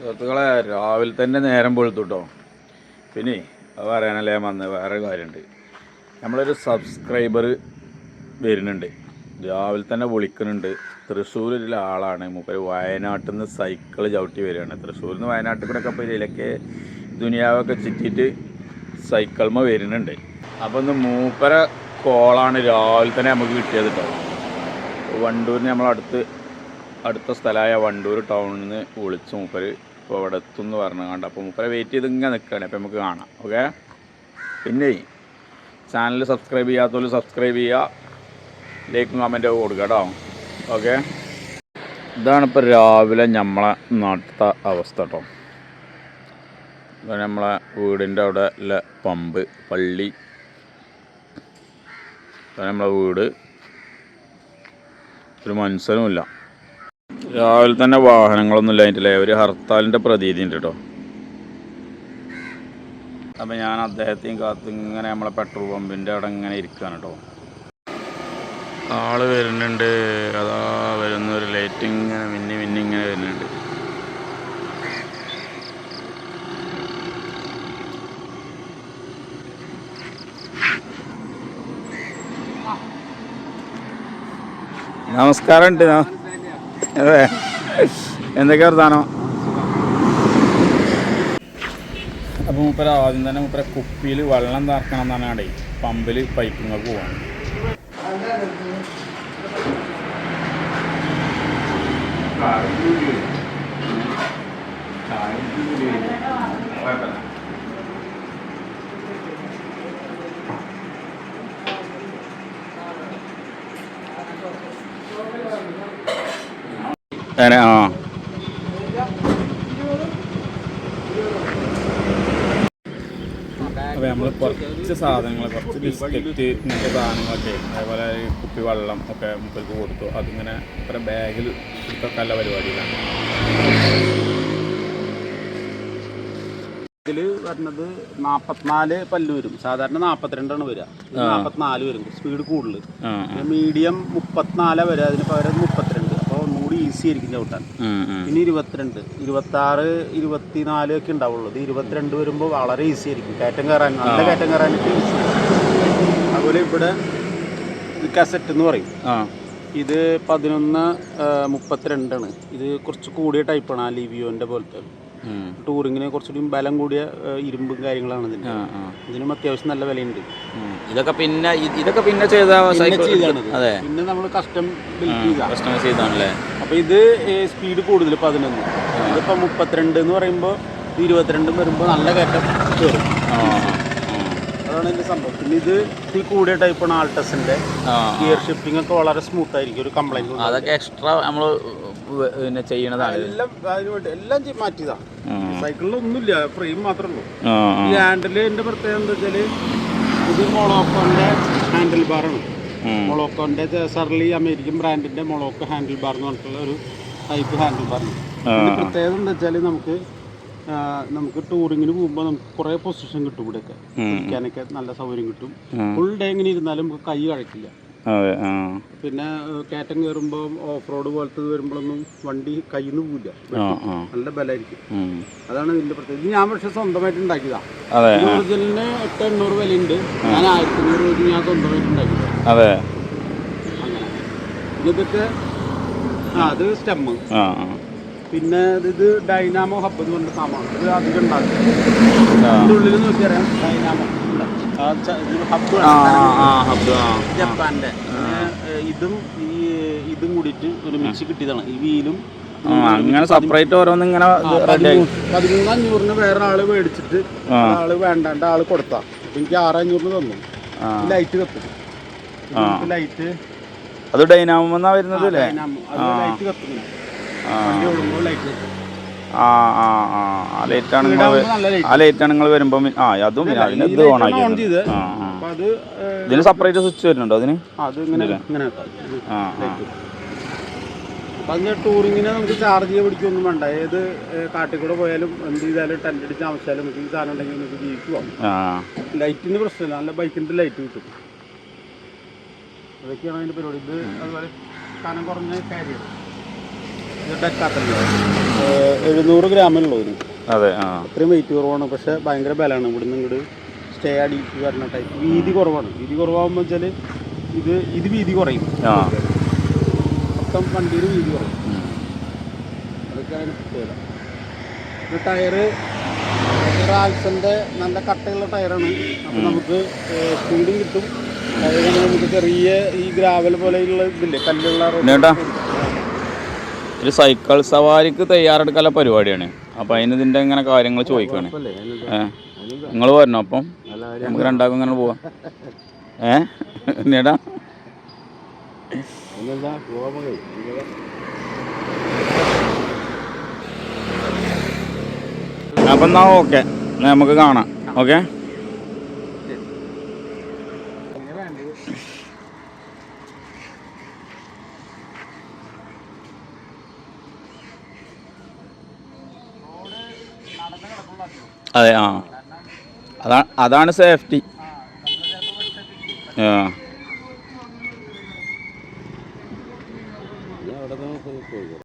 സുഹൃത്തുക്കളെ രാവിലെ തന്നെ നേരം പൊഴുത്തുട്ടോ പിന്നെ അത് പറയാനല്ലേ വന്ന് വേറെ കാര്യമുണ്ട് നമ്മളൊരു സബ്സ്ക്രൈബർ വരുന്നുണ്ട്. രാവിലെ തന്നെ വിളിക്കുന്നുണ്ട്. തൃശ്ശൂരിലെ ആളാണ്. മൂപ്പര് വയനാട്ടിൽ നിന്ന് സൈക്കിൾ ചവിട്ടി വരികയാണ്. തൃശ്ശൂരിൽ നിന്ന് വയനാട്ടിൽ കൂടെ ഒക്കെ പോയി ഇലക്കെ ദുനിയാവൊക്കെ ചുറ്റിയിട്ട് സൈക്കിൾമ വരുന്നുണ്ട്. അപ്പോൾ ഒന്ന് മൂപ്പര കോളാണ് രാവിലെ തന്നെ നമുക്ക് കിട്ടിയത് കേട്ടോ വണ്ടൂരിന് നമ്മളടുത്ത് അടുത്ത സ്ഥലമായ വണ്ടൂർ ടൗണിൽ നിന്ന് വിളിച്ച് മൂപ്പര് ഇപ്പോൾ അവിടെ എത്തും പറഞ്ഞു കണ്ട. അപ്പോൾ മൂപ്പരെ വെയിറ്റ് ചെയ്ത് ഇങ്ങനെ നിൽക്കുകയാണ് അപ്പോൾ നമുക്ക് കാണാം. ഓക്കെ പിന്നെ ചാനൽ സബ്സ്ക്രൈബ് ചെയ്യാത്തവർ സബ്സ്ക്രൈബ് ചെയ്യുക ലൈക്കും കമന്റും കൊടുക്കുക കേട്ടോ. ഓക്കെ ഇതാണ് ഇപ്പോൾ രാവിലെ നമ്മളെ നാട്ടിലത്തെ അവസ്ഥ കേട്ടോ നമ്മളെ വീടിന്റെ അവിടെ ഉള്ള പമ്പ് പള്ളി. നമ്മളെ വീട്. ഒരു മനുഷ്യനുമില്ല. രാവിലെ തന്നെ വാഹനങ്ങളൊന്നും ഇല്ലായിട്ടില്ലേ ഒരു ഹർത്താലിന്റെ പ്രതീതി ഉണ്ട് കേട്ടോ. അപ്പം ഞാൻ അദ്ദേഹത്തെയും കാത്ത് ഇങ്ങനെ നമ്മളെ പെട്രോൾ പമ്പിന്റെ അവിടെ ഇങ്ങനെ ഇരിക്കുകയാണ് കേട്ടോ. ആൾ വരുന്നുണ്ട്. അതാ വരുന്ന ഒരു ലൈറ്റ് ഇങ്ങനെ മിന്നി മിന്നി ഇങ്ങനെ വരുന്നുണ്ട്. നമസ്കാരം ഉണ്ട്. അതെ. എന്തൊക്കെ വർത്താനോ? അപ്പോൾ മൂപ്പര ആദ്യം തന്നെ മൂപ്പര കുപ്പിയിൽ വെള്ളം തറക്കണം എന്നാണ് പമ്പിൽ പൈപ്പിങ്ങൾക്ക് പോവാണ്. അങ്ങനെ ആ. അപ്പോൾ നമ്മൾ കുറച്ച് സാധനങ്ങൾ കുറച്ച് ബിസ്ക്കറ്റ് ഇങ്ങനത്തെ സാധനങ്ങളൊക്കെ അതേപോലെ കുപ്പി വെള്ളം ഒക്കെ മുപ്പർക്ക് കൊടുത്തു. അതിങ്ങനെ ഇത്ര ബാഗിൽ ഇതൊക്കെ നല്ല പരിപാടിയിലാണ്. ഇതിൽ വരുന്നത് നാപ്പത്തിനാല് പല്ല് വരും. സാധാരണ നാപ്പത്തിരണ്ടാണ് വരിക. നാപ്പത്തിനാല് വരും. സ്പീഡ് കൂടുതൽ മീഡിയം മുപ്പത്തിനാലാ വരിക. അതിന് പകരം മുപ്പത്തിരണ്ട് ഒന്നുകൂടി ഈസി ആയിരിക്കും ചവിട്ടാൻ. പിന്നെ ഇരുപത്തിരണ്ട് ഇരുപത്തി ആറ് ഇരുപത്തിനാല് ഒക്കെ ഉണ്ടാവുള്ളൂ. ഇത് ഇരുപത്തിരണ്ട് വരുമ്പോൾ വളരെ ഈസി ആയിരിക്കും. കയറ്റം കയറാൻ നല്ല കയറ്റം കയറാനൊക്കെ ഈസി അതുപോലെ ഇവിടെ കസറ്റ് എന്ന് പറയും. ഇത് പതിനൊന്ന് മുപ്പത്തിരണ്ടാണ്. ഇത് കുറച്ച് കൂടിയ ടൈപ്പാണ് ആ ലിവിയോന്റെ പോലത്തെ. ടൂറിങ്ങിന് കുറച്ചുകൂടി ബലം കൂടിയ ഇരുമ്പും കാര്യങ്ങളാണ് ഇതിന്. ഇതിനും അത്യാവശ്യം നല്ല വിലയുണ്ട്. ഇതൊക്കെ പിന്നെ ഇതൊക്കെ പിന്നെ ചെയ്ത അതെ. പിന്നെ നമ്മൾ കസ്റ്റം കസ്റ്റമൈസ് ചെയ്താണല്ലേ? അപ്പൊ ഇത് സ്പീഡ് കൂടുതൽ പതിനൊന്ന്. ഇതിപ്പോ മുപ്പത്തിരണ്ട് എന്ന് പറയുമ്പോൾ ഇരുപത്തിരണ്ടും വരുമ്പോൾ നല്ല കയറ്റം കയറും അതാണ് ഇതിന്റെ സംഭവം. പിന്നെ ഇത് ഈ കൂടിയ ടൈപ്പാണ് ആൾട്ടസിന്റെ ഗിയർ ഷിഫ്റ്റിംഗ് ഒക്കെ വളരെ സ്മൂത്ത് ആയിരിക്കും. ഒരു കംപ്ലൈന്റ് അതൊക്കെ എക്സ്ട്രാ നമ്മൾ പിന്നെ ചെയ്യണതാണ്. എല്ലാം അതിന് എല്ലാം മാറ്റിയതാണ്. സൈക്കിളിലൊന്നുമില്ല സൈക്കിളിൽ ഒന്നുമില്ല ഫ്രെയിം മാത്രമേ ഉള്ളൂ. ഈ ഹാൻഡിലിന്റെ പ്രത്യേകത എന്താ വെച്ചാൽ ഇത് മൊളോക്കോന്റെ ഹാൻഡിൽ ബാറാണ്. മൊളോക്കോന്റെ സർലി അമേരിക്കൻ ബ്രാൻഡിന്റെ മൊളോക്കോ ഹാൻഡിൽ ബാർ എന്ന് പറഞ്ഞിട്ടുള്ള ഒരു ടൈപ്പ് ഹാൻഡിൽ ബാറാണ് പ്രത്യേകത എന്താ വെച്ചാൽ നമുക്ക് നമുക്ക് ടൂറിങ്ങിന് പോകുമ്പോൾ നമുക്ക് കുറേ പൊസിഷൻ കിട്ടും ഇവിടെയൊക്കെ. ഇരിക്കാനൊക്കെ നല്ല സൗകര്യം കിട്ടും. ഫുൾ ഡേ ഇങ്ങനെ ഇരുന്നാലും നമുക്ക് കൈ കഴിക്കില്ല അതെ ആ. പിന്നെ കാറ്റൻ കയറ്റം കയറുമ്പോൾ ഓഫ് റോഡ് പോലത്തെ വരുമ്പോഴൊന്നും വണ്ടി കയ്യിൽ നിന്ന് പോവില്ല നല്ല ബലമായിരിക്കും. അതാണ് ഇതിന്റെ പ്രത്യേകത. ഇത് ഞാൻ പക്ഷെ സ്വന്തമായിട്ട് ഉണ്ടാക്കിയതാണ് അതെ ഒറിജിനലിന് എട്ട് എണ്ണൂറ് വില ഉണ്ട് ഞാൻ ആയിരത്തി അഞ്ഞൂറ് രൂപ ഞാൻ സ്വന്തമായിട്ട് ഉണ്ടാക്കിയത്. അതെ. അങ്ങനെ. ഇതൊക്കെ ആ അത് സ്റ്റെമ്മ്. പിന്നെ ഇത് ഡൈനാമോ ഹബ്ബ് എന്ന് പറഞ്ഞ സാധനമാണ്. ഇത് അധികം ഉണ്ടാക്കും. ഉള്ളിൽ നോക്കിയറിയാം ഡൈനാമോ. ജപ്പാന്റെ. ഇതും ഈ ഇതും കൂടിയിട്ട് മിക്സ് കിട്ടിയതാണ്. ഈ വീലും അങ്ങനെ സെപ്പറേറ്റ് ഓരോന്ന് ഇങ്ങനെ പതിമൂന്ന് അഞ്ഞൂറിന് വേറെ ആൾ മേടിച്ചിട്ട് ആൾ വേണ്ടാണ്ട് ആൾ കൊടുത്താ. എനിക്ക് ആറഞ്ഞൂറിന് തന്നു. ലൈറ്റ് കത്തും. ലൈറ്റ് അത് ഡൈനാമോ. എന്നാ വരുന്നത് അല്ലേ ലൈറ്റ് കത്തുന്നു വണ്ടി ഓടുമ്പോൾ ലൈറ്റ് കത്തും. ആ ആ ആ. ആ ലൈറ്റാണ് നിങ്ങൾ ആ ലൈറ്റ്. ആ ലൈറ്റാണ് നിങ്ങൾ വരുമ്പോൾ ആ അതും പിന്നെ അതിന് ഇത് ഓൺ ആക്കി ഇതിന് സെപ്പറേറ്റ് സ്വിച്ച് വരുന്നുണ്ടോ അതിന്? ആ ആ ടൂറിങ്ങിന് നമുക്ക് ചാർജ് ചെയ്യാൻ പിടിക്കൊന്നും വേണ്ട. ഏത് കാട്ടിക്കൂടെ കാട്ടിൽ കൂടെ പോയാലും എന്ത് ചെയ്താലും ടെന്റ് അടിച്ച് ആവശ്യമായാലും നമുക്ക് ഈ സാധനം ഉണ്ടെങ്കിൽ നമുക്ക് ജീവിച്ചു പോകാം. ലൈറ്റിന് പ്രശ്നമില്ല. നല്ല ബൈക്കിന്റെ ലൈറ്റ് കിട്ടും. അതൊക്കെയാണ് അതിന്റെ പരിപാടി. ഇത് അതുപോലെ കനം കുറഞ്ഞ കാര്യം എഴുന്നൂറ് ഗ്രാമിലുള്ളൂ ഇതിന് അതെ ആ. അത്രയും വെയിറ്റ് കുറവാണ്. പക്ഷെ ഭയങ്കര ബലമാണ്. ഇവിടുന്ന് ഇങ്ങോട്ട് സ്റ്റേ അടിച്ച് വരണ ടൈപ്പ് വീതി കുറവാണ്. വീതി കുറവാകുമ്പോൾ വെച്ചാൽ ഇത് ഇത് വീതി കുറയും. മൊത്തം വണ്ടിയിൽ വീതി കുറയും. അതൊക്കെയാണ് പ്രത്യേകത. ടയറ് റാൽസന്റെ നല്ല കട്ടയുള്ള ടയറാണ്. അപ്പം നമുക്ക് സ്പീഡും കിട്ടും. അതുപോലെ നമുക്ക് ചെറിയ ഈ ഗ്രാവൽ പോലെയുള്ള ഇതില്ലേ കല്ലുള്ള റോഡ് ഒരു സൈക്കിൾ സവാരിക്ക് തയ്യാറെടുക്കാനുള്ള പരിപാടിയാണ്. അപ്പം അതിന് ഇതിന്റെ ഇങ്ങനെ കാര്യങ്ങൾ ചോദിക്കുകയാണ് നിങ്ങൾ വരണം അപ്പം? നമുക്ക് രണ്ടാക്കും ഇങ്ങനെ പോവാം. ഏ? നേടാ അപ്പം എന്നാ ഓക്കെ. നമുക്ക് കാണാം. ഓക്കെ? അതെ ആ. അതാണ് അതാണ് സേഫ്റ്റി. ആ.